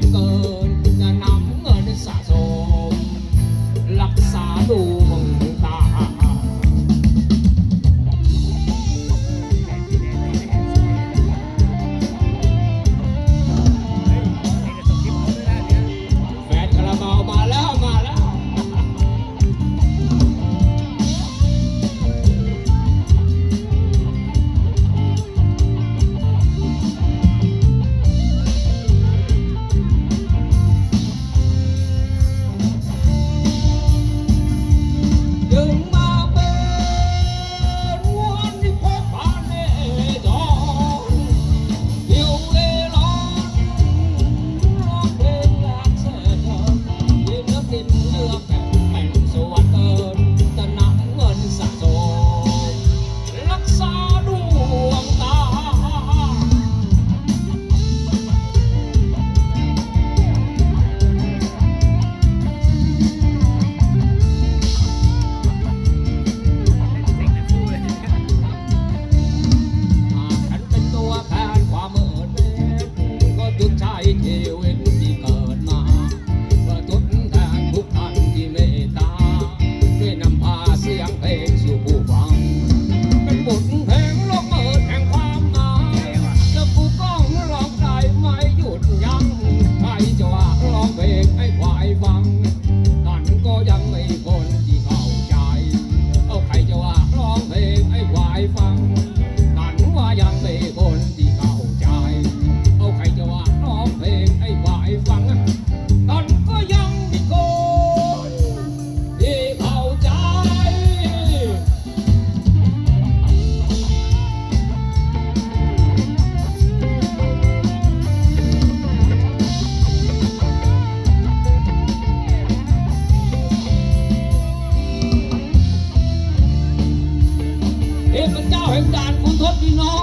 Michael. จะว่าร้องเพลงให้ควายฟังนั่นก็ยังไม่พ้น เป็นพเจ้าแห่งด่านคุณทศพี่น้อง